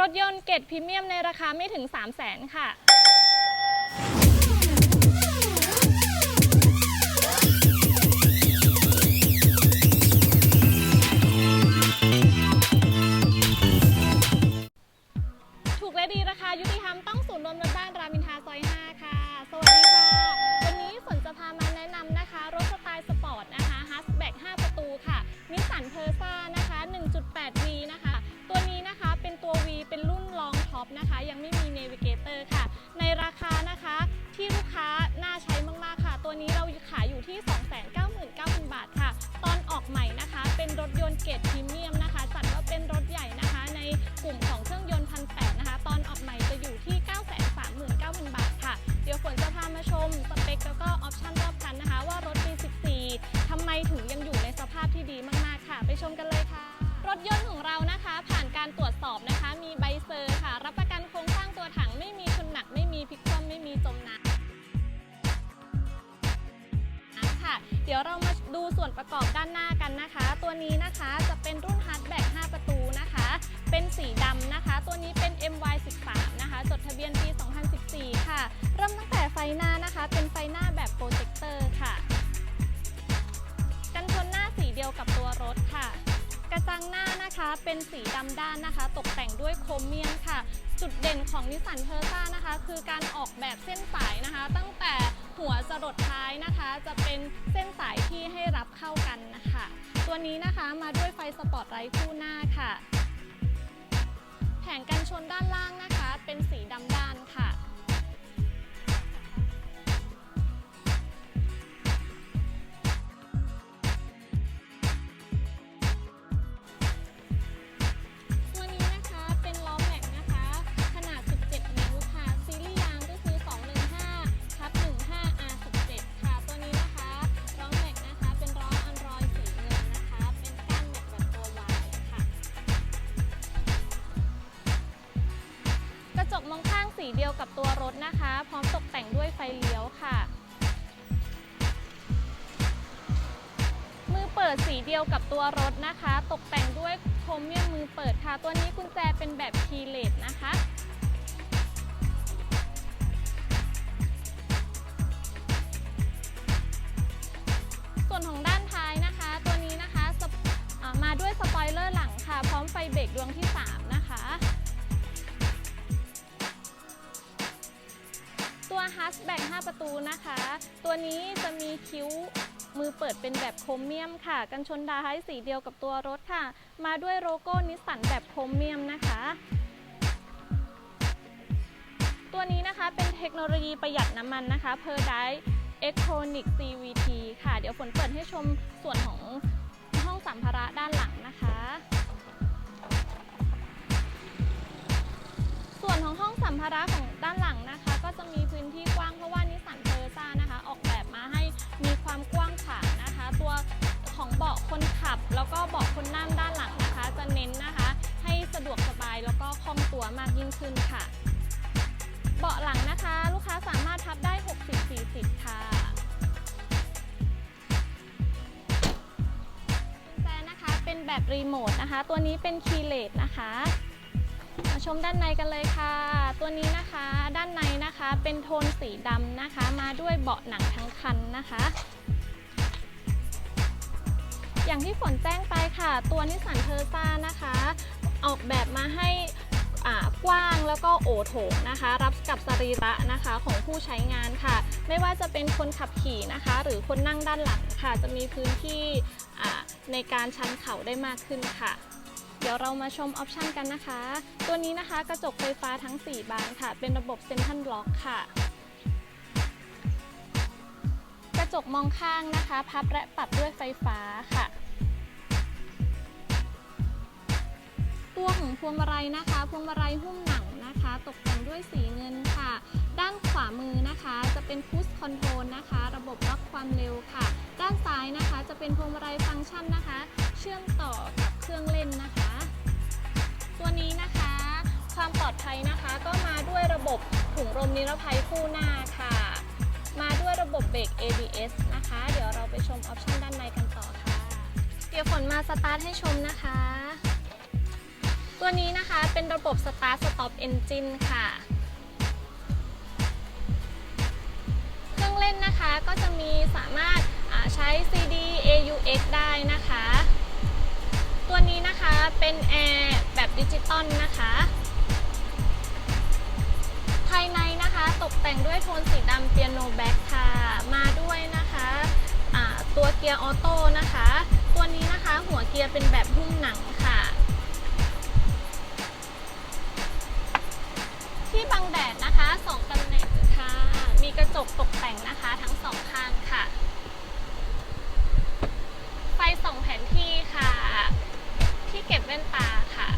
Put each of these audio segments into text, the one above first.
รถยนต์เกรดพรีเมียมในราคาไม่ถึง 3 0 0แสนค่ะ ถูกและดีราคายุติธรรมต้องศูนย์รวมรถบ้านรามิน มถึงยังอยู่ในสภาพที่ดีมาก ๆ ค่ะ ไปชมกันเลยค่ะ รถยนต์ของเรานะคะ ผ่านการตรวจสอบนะคะ มีใบเซอร์ค่ะ รับประกันโครงสร้างตัวถังไม่มีชนหนักไม่มีพลิกคว่ำไม่มีจมน้ำค่ะ เดี๋ยวเรามาดูส่วนประกอบด้านหน้ากันนะคะ ตัวนี้นะคะจะเป็นรุ่นฮาร์ดแบ็ก5ประตูนะคะ เป็นสีดำนะคะ ตัวนี้เป็น MY13 นะคะ จดทะเบียนปี 2014 ค่ะ เริ่มตั้งแต่ไฟหน้านะคะ เป็นไฟหน้าแบบโปรเจคเตอร์ค่ะ ยวกับตัวรถค่ะ กระจังหน้านะคะเป็นสีดำด้านนะคะ ตกแต่งด้วยโครเมียมค่ะ จุดเด่นของนิสสันเพอร์ซ่านะคะ คือการออกแบบเส้นสายนะคะ ตั้งแต่หัวจรดท้ายนะคะ จะเป็นเส้นสายที่ให้รับเข้ากันนะคะ ตัวนี้นะคะมาด้วยไฟสปอตไลท์คู่หน้าค่ะ แผงกันชนด้านล่างนะคะ เป็นสีดำ สีเดียวกับตัวรถนะคะ พร้อมตกแต่งด้วยไฟเลี้ยวค่ะ มือเปิดสีเดียวกับตัวรถนะคะ ตกแต่งด้วยโครเมียมมือเปิดค่ะ ตัวนี้กุญแจเป็นแบบคีย์เลส ตัวฮัสแบ็ก5ประตูนะคะ ตัวนี้จะมีคิ้วมือเปิดเป็นแบบโครเมียมค่ะ กันชนดาท้สีเดียวกับตัวรถค่ะ มาด้วยโลโก้นิสสันแบบโครเมียมนะคะ ตัวนี้นะคะเป็นเทคโนโลยีประหยัดน้ำมันนะคะ Per d i Electronic CVT ค่ะ เดี๋ยวฝนเปิดให้ชมส่วนของห้องสัมภาระด้านหลังนะคะ ส่วนของห้องสัมภาระของด้านหลังนะคะ พื้นที่กว้างเพราะว่านิสสันเพอร์ซ่านะคะ ออกแบบมาให้มีความกว้างขวางนะคะ ตัวของเบาะคนขับ แล้วก็เบาะคนนั่งด้านหลังนะคะ จะเน้นนะคะ ให้สะดวกสบายแล้วก็คล่องตัวมากยิ่งขึ้นค่ะ เบาะหลังนะคะ ลูกค้าสามารถพับได้ 60-40 ค่ะแจนะคะเป็นแบบรีโมทนะคะ ตัวนี้เป็นคีย์เลสนะคะ ชมด้านในกันเลยค่ะ ตัวนี้นะคะด้านในนะคะเป็นโทนสีดำนะคะ มาด้วยเบาะหนังทั้งคันนะคะ อย่างที่ฝนแจ้งไปค่ะ ตัวนิสสันเทอร์ซ่านะคะ ออกแบบมาให้อ่ากว้างแล้วก็โอโถงนะคะ รับกับสรีระนะคะของผู้ใช้งานค่ะ ไม่ว่าจะเป็นคนขับขี่นะคะ หรือคนนั่งด้านหลังค่ะ จะมีพื้นที่อ่าในการชันเข่าได้มากขึ้นค่ะ เดี๋ยวเรามาชมออปชันกันนะคะ ตัวนี้นะคะกระจกไฟฟ้าทั้ง 4 บานค่ะ เป็นระบบเซนทั l ล็อกค่ะ กระจกมองข้างนะคะ พับและปรับด้วยไฟฟ้าค่ะ ตัวของพวงมาลัยนะคะ พวงมาลัยหุ้มหนังนะคะ ตกแต่งด้วยสีเงินค่ะ ด้านขวามือนะคะ จะเป็นพุชคอนโทรลนะคะ ระบบล็อกความเร็วค่ะ ด้านซ้ายนะคะ จะเป็นพวงมาลัยฟังก์ชันนะคะ เชื่อมต่อกับเครื่องเล่นนะคะ ตัวนี้นะคะ ความปลอดภัยนะคะ ก็มาด้วยระบบถุงลมนิรภัยคู่หน้าค่ะ มาด้วยระบบเบรก ABS นะคะ เดี๋ยวเราไปชมออปชันด้านในกันต่อค่ะ เดี๋ยวฝนมาสตาร์ทให้ชมนะคะ ตัวนี้นะคะเป็นระบบ Start Stop Engine ค่ะเครื่องเล่นนะคะก็จะมีสามารถใช้ CD AUX ได้นะคะ ตัวนี้นะคะเป็นแอร์แบบดิจิตอลนะคะ ภายในนะคะตกแต่งด้วยโทนสีดำเปียโนแบ็กค่ะ มาด้วยนะคะอ่าตัวเกียร์ออโต้นะคะ ตัวนี้นะคะหัวเกียร์เป็นแบบหุ้มหนังค่ะ ที่บังแดดนะคะสองตำแหน่งค่ะ มีกระจกตกแต่งนะคะทั้งสองข้างค่ะ เก็บแว่นตาค่ะ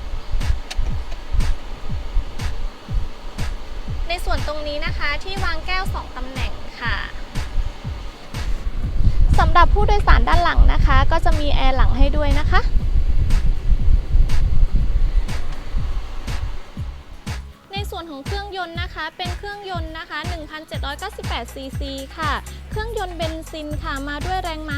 ในส่วนตรงนี้นะคะที่วางแก้ว 2ตำแหน่งค่ะสำหรับผู้โดยสารด้านหลังนะคะ ก็จะมีแอร์หลังให้ด้วยนะคะ ส่วนของเครื่องยนต์นะคะ เป็นเครื่องยนต์นะคะ 1,798 ซีซีค่ะ เครื่องยนต์เบนซินค่ะ มาด้วยแรงม้า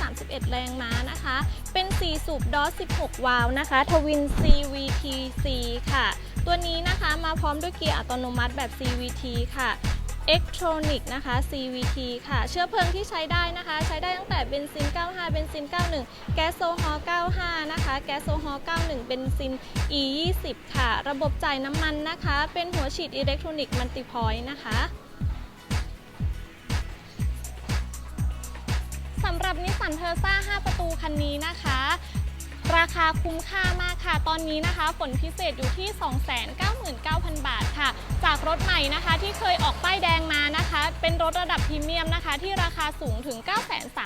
131 แรงม้านะคะ เป็น 4 สูบดอส16 วาล์วนะคะทวิน CVT-C ค่ะ ตัวนี้นะคะมาพร้อมด้วยเกียร์อัตโนมัติแบบ CVT ค่ะ e l e c t r o n i c นะคะ CVT ค่ะ เชื้อเพลิงที่ใช้ได้นะคะ ใช้ได้ตั้งแต่เบนซิน 95 เบนซิน 91 แก๊สโซฮอล์ 95 นะคะ แก๊สโซฮอล์ 91 เบนซิน E 20ค่ะ ระบบจ่ายน้ำมันนะคะ เป็นหัวฉีดอิเล็กทรอนิกส์มัลติพอยต์นะคะสำหรับนิสสันเทอร์ซ่า 5 ประตูคันนี้นะคะ ราคาคุ้มค่ามากค่ะ ตอนนี้นะคะ ผลพิเศษอยู่ที่ 299,000 รถใหม่นะคะ ที่เคยออกป้ายแดงมานะคะ เป็นรถระดับพรีเมียมนะคะ ที่ราคาสูงถึง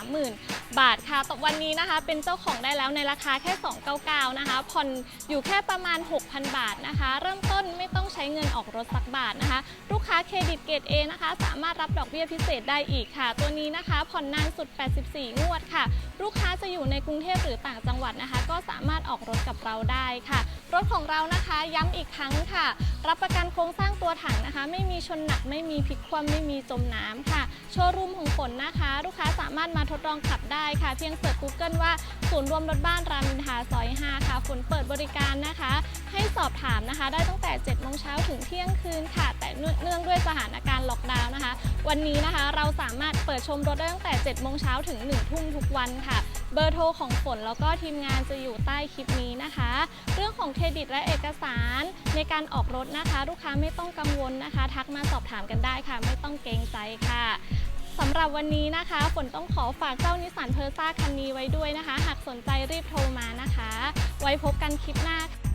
930,000 บาทค่ะต่อวันนี้นะคะ เป็นเจ้าของได้แล้วในราคาแค่ 299 นะคะ ผ่อนอยู่แค่ประมาณ 6,000 บาทนะคะ เริ่มต้นไม่ต้องใช้เงินออกรถสักบาทนะคะ ลูกค้าเครดิตเกรด A นะคะ สามารถรับดอกเบี้ยพิเศษได้อีกค่ะ ตัวนี้นะคะ ผ่อนนานสุด 84 งวดค่ะ ลูกค้าจะอยู่ในกรุงเทพหรือต่างจังหวัดนะคะ ก็สามารถออกรถกับเราได้ค่ะ รถของเรานะคะ ย้ำอีกครั้งค่ะ รับประกันโครงสร้างตัวถังนะคะ ไม่มีชนหนักไม่มีพลิกคว่ำไม่มีจมน้ำค่ะ โชว์รูมของฝนนะคะ ลูกค้าสามารถมาทดลองขับได้ค่ะ เพียงเสิร์ช Google ว่าศูนย์รวมรถบ้านรามอินทราซอย5ค่ะฝนเปิดบริการนะคะ ให้สอบถามนะคะ ได้ตั้งแต่7โมงเช้าถึงเที่ยงคืนค่ะ แต่เนื่องด้วยสถานการณ์ล็อกดาวน์นะคะ วันนี้นะคะเราสามารถเปิดชมรถได้ตั้งแต่7โมงเช้าถึง1ทุ่มทุกวันค่ะ เบอร์โทรของฝนแล้วก็ทีมงานจะอยู่ใต้คลิปนี้นะคะ เรื่องของเครดิตและเอกสารในการออกรถนะคะ ลูกค้าไม่ต้องกังวลนะคะ ทักมาสอบถามกันได้ค่ะ ไม่ต้องเกรงใจค่ะสำหรับวันนี้นะคะฝนต้องขอฝากเจ้านิสสันเพอร์ซ่าคันนี้ไว้ด้วยนะคะ หากสนใจรีบโทรมานะคะ ไว้พบกันคลิปหน้าค่ะ